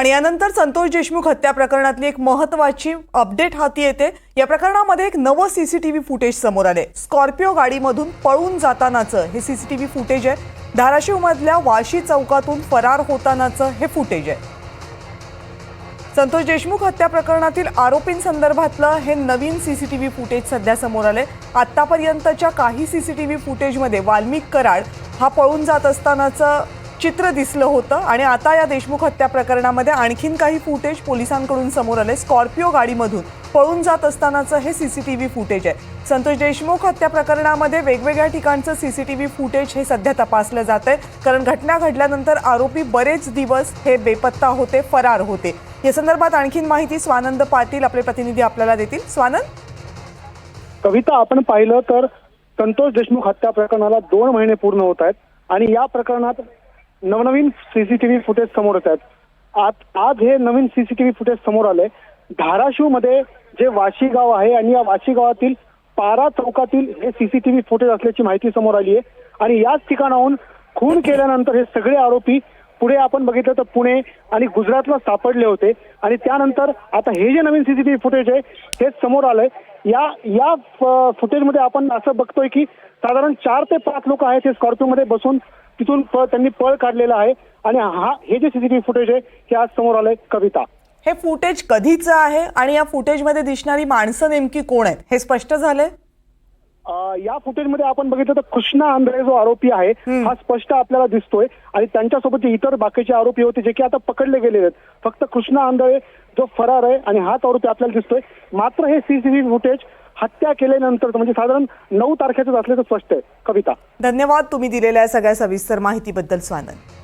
आणि यानंतर संतोष देशमुख हत्या प्रकरणातली एक महत्वाची अपडेट हाती येते. या प्रकरणामध्ये एक नवं सीसीटीव्ही फुटेज समोर आले स्कॉर्पिओ गाडीमधून पळून जातानाचं हे सीसीटीव्ही फुटेज आहे. धाराशिवमधल्या वाशी चौकातून फरार होतानाचं हे फुटेज आहे. संतोष देशमुख हत्या प्रकरणातील आरोपींसंदर्भातलं हे नवीन सीसीटीव्ही फुटेज सध्या समोर आले आत्तापर्यंतच्या काही सीसीटीव्ही फुटेजमध्ये वाल्मिक कराड हा पळून जात असतानाचं चित्र दिसलं होतं आणि आता या देशमुख हत्या प्रकरणामध्ये आणखीन काही फुटेज पोलिसांकडून समोर आले स्कॉर्पिओ गाडीमधून पळून जात असतानाचं हे सीसीटीव्ही फुटेज आहे. संतोष देशमुख हत्या प्रकरणामध्ये वेगवेगळ्या ठिकाणचं सीसीटीव्ही फुटेज हे सध्या तपासलं जात आहे कारण घटना घडल्यानंतर आरोपी बरेच दिवस हे बेपत्ता होते फरार होते. या संदर्भात आणखीन माहिती स्वानंद पाटील आपले प्रतिनिधी आपल्याला देतील. स्वानंद? कविता आपण पाहिलं तर संतोष देशमुख हत्या प्रकरणाला दोन महिने पूर्ण होत आहेत आणि या प्रकरणात नवनवीन सीसीटीव्ही फुटेज समोर येत आहेत. आज आज हे नवीन सीसीटीव्ही फुटेज समोर आले धाराशिवमध्ये जे वाशी गाव आहे आणि या वाशी गावातील पारा चौकातील हे सीसीटीव्ही फुटेज असल्याची माहिती समोर आली आहे आणि याच ठिकाणाहून खून केल्यानंतर हे सगळे आरोपी पुढे आपण बघितलं तर पुणे आणि गुजरातला सापडले होते. आणि त्यानंतर आता हे जे नवीन सीसीटीव्ही फुटेज आहे हे समोर आलंय. या या फुटेजमध्ये आपण असं बघतोय की साधारण चार ते पाच लोक आहेत ते स्कॉर्पिओमध्ये बसून तिथून पळ त्यांनी पळ काढलेला आहे. आणि हा हे जे सीसीटीव्ही फुटेज आहे हे आज समोर आलंय कविता. हे फुटेज कधीचं आहे आणि या फुटेजमध्ये दिसणारी माणसं नेमकी कोण आहेत? हे स्पष्ट झालंय? या फुटेजमध्ये आपण बघितलं तर कृष्णा आंधळे जो आरोपी आहे हा स्पष्ट आपल्याला दिसतोय आणि त्यांच्यासोबत जे इतर बाकीचे आरोपी होते जे की आता पकडले गेलेले आहेत फक्त कृष्णा आंधळे जो फरार आहे आणि हाच आरोपी आपल्याला दिसतोय. मात्र हे सीसीटीव्ही फुटेज हत्या केल्यानंतर म्हणजे साधारण नऊ तारखेचं असल्याचं स्पष्ट आहे. कविता. धन्यवाद तुम्ही दिलेल्या सगळ्या सविस्तर माहितीबद्दल स्वानंद.